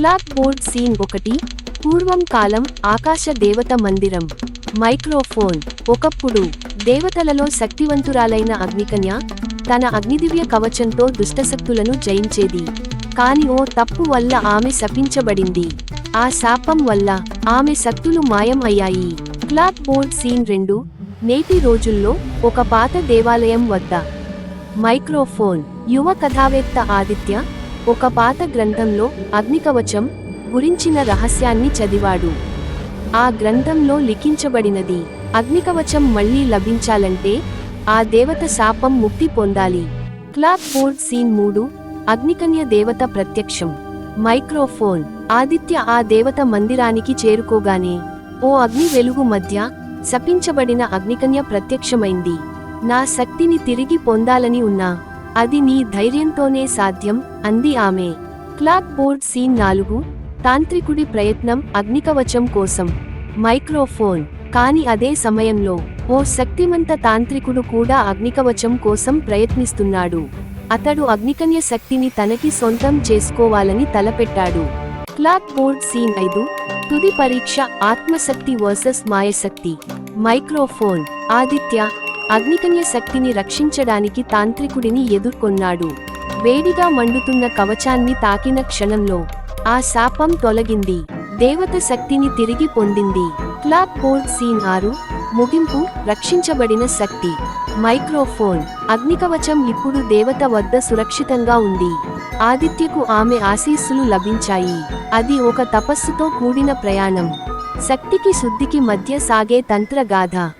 Black board scene ఒకటి పూర్వం కాలం ఆకాశ దేవత మందిరం మైక్రోఫోన్. ఒకప్పుడు దేవతలలో శక్తివంతురాలైన అగ్నికన్య తన అగ్నిదివ్య కవచంతో దుష్టశక్తులను జయించేది. కాని ఓ తప్పు వల్ల ఆమె శపించబడింది. ఆ శాపం వల్ల ఆమె శక్తులు మాయం అయ్యాయి. క్లాక్ బోర్డ్ సీన్ రెండు నేటి రోజుల్లో ఒక పాత దేవాలయం వద్ద మైక్రోఫోన్. యువ కథావేత్త ఆదిత్య ఒక పాత గ్రంథంలో అగ్నికవచం గురించిన రహస్యాన్ని చదివాడు. ఆ గ్రంథంలో లిఖించబడినది అగ్నికవచం మళ్ళీ లభించాలంటే ఆ దేవత శాపం ముక్తి పొందాలి. క్లాక్ బోర్డ్ సీన్ మూడు అగ్నికన్య దేవత ప్రత్యక్షం. మైక్రోఫోన్ ఆదిత్య ఆ దేవత మందిరానికి చేరుకోగానే ఓ అగ్ని వెలుగు మధ్య శపించబడిన అగ్నికన్య ప్రత్యక్షమైంది. నా శక్తిని తిరిగి పొందాలని ఉన్నా అది నీ ధైర్యంతోనే సాధ్యం అంది ఆమె. క్లాక్ బోర్డ్ సీన్ నాలుగు తాంత్రికుడి ప్రయత్నం అగ్నికవచం కోసం. మైక్రోఫోన్ కాని అదే సమయంలో ఓ శక్తిమంత తాంత్రికుడు కూడా అగ్నికవచం కోసం ప్రయత్నిస్తున్నాడు. అతడు అగ్నికన్య శక్తిని తనకి సొంతం చేసుకోవాలని తలపెట్టాడు. క్లాక్ బోర్డ్ సీన్ ఐదు తుది పరీక్ష ఆత్మశక్తి వర్సెస్ మాయశక్తి. మైక్రోఫోన్ ఆదిత్య అగ్నికన్య శక్తిని రక్షించడానికి తాంత్రికుడిని ఎదుర్కొన్నాడు. వేడిగా మండుతున్న కవచాన్ని తాకిన క్షణంలో ఆ శాపం తొలగింది. దేవత శక్తిని తిరిగి పొందింది. క్లాక్ బోర్డ్ సీన్ ఆరు ముగింపు రక్షించబడిన శక్తి. మైక్రోఫోన్. అగ్నికవచం ఇప్పుడు దేవత వద్ద సురక్షితంగా ఉంది. ఆదిత్యకు ఆమె ఆశీస్సులు లభించాయి. అది ఒక తపస్సుతో కూడిన ప్రయాణం. శక్తికి శుద్ధికి మధ్య సాగే తంత్రగాథ.